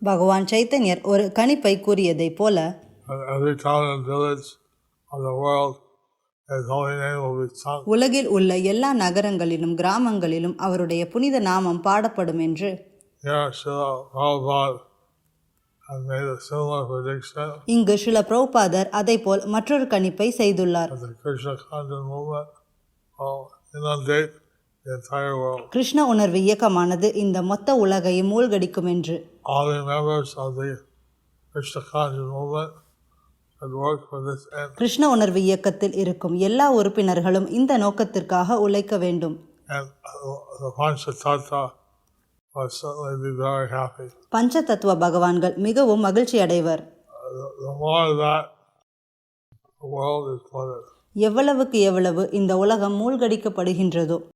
பகவான் சைத்தன்யர் ஒரு கணிப்பை கூறியதைப் போல. உலகில் உள்ள எல்லா நகரங்களிலும் கிராமங்களிலும் அவருடைய புனித நாமம் பாடப்படும் என்று. இங்கு சில பிரபுபாதர் அதைப்போல் மற்றொரு கணிப்பை செய்துள்ளார். கிருஷ்ண உணர்வு இயக்கமானது இந்த மொத்த உலகையும் மூழ்கடிக்கும் என்று. கிருஷ்ண உணர்வு இயக்கத்தில் இருக்கும் எல்லா உறுப்பினர்களும் இந்த நோக்கத்திற்காக உழைக்க வேண்டும் uh. பஞ்ச தத்துவ பகவான்கள் மிகவும் மகிழ்ச்சி அடைவர். எவ்வளவுக்கு எவ்வளவு இந்த உலகம் மூழ்கடிக்கப்படுகின்றதோ